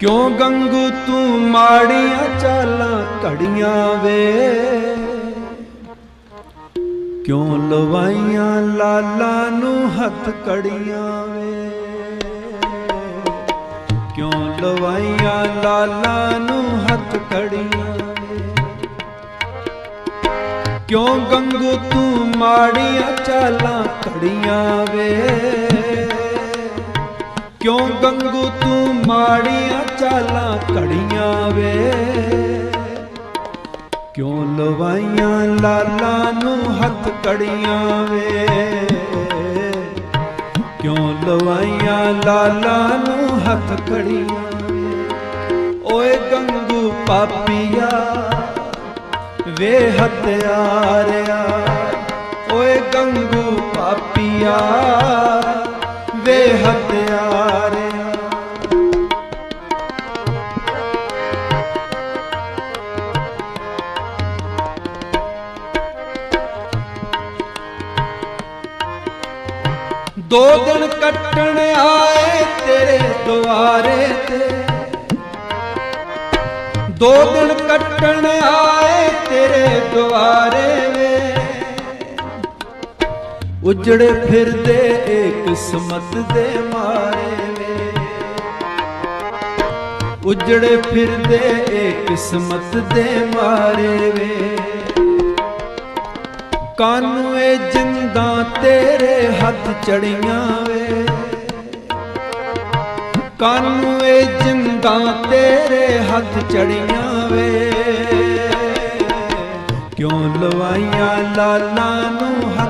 ਕਿਉਂ ਗੰਗੂ ਤੂੰ ਮਾੜੀਆਂ ਚਾਲਾਂ ਘੜੀਆਂ ਵੇ? ਕਿਉਂ ਲਵਾਈਆਂ ਲਾਲਾ ਨੂੰ ਹੱਥ ਕੜੀਆਂ ਵੇ? ਕਿਉਂ ਲਵਾਈਆਂ ਲਾਲਾ ਨੂੰ ਹੱਥ ਕੜੀਆਂ ਕਿਉਂ ਗੰਗੂ ਤੂੰ ਮਾੜੀਆਂ ਚਾਲਾਂ ਘੜੀਆਂ ਵੇ? ਕਿਉਂ ਗੰਗੂ ਤੂੰ ਮਾੜੀਆਂ ਚਾਲਾਂ ਘੜੀਆਂ ਵੇ? ਕਿਉਂ ਲਵਾਈਆਂ ਲਾਲਾਂ ਨੂੰ ਹੱਥ ਕੜੀਆਂ ਵੇ? ਕਿਉਂ ਲਵਾਈਆਂ ਲਾਲਾਂ ਨੂੰ ਹੱਥ ਕੜੀਆਂ ਓਏ ਗੰਗੂ ਪਾਪੀਆ, ਵੇ ਹਤਿਆਰਿਆ। ਓਏ ਗੰਗੂ ਪਾਪੀਆ, ਵੇ ਹਤਿਆਰਿਆ। ਦੋ ਦਿਨ ਕੱਟਣ ਆਏ ਤੇਰੇ ਦੁਆਰੇ ਤੇ। ਦੋ ਦਿਨ ਕੱਟਣ ਆਏ ਤੇਰੇ ਦੁਆਰੇ ਵੇ। ਉਜੜੇ ਫਿਰਦੇ ਏ ਕਿਸਮਤ ਦੇ ਮਾਰੇ ਵੇ। ਉਜੜੇ ਫਿਰਦੇ ਏ ਕਿਸਮਤ ਦੇ ਮਾਰੇ ਵੇ। ਕਾਨੂੰ ਏ ਜਿੰਦਾਂ ਤੇਰੇ ਹੱਥ ਚੜੀਆਂ ਵੇ। ਕਾਨੂੰ ਏ ਜਿੰਦਾਂ ਤੇਰੇ ਹੱਥ ਚੜੀਆਂ ਵੇ। ਕਿਉਂ ਲਵਾਈਆਂ ਲਾਲਾਂ ਨੂੰ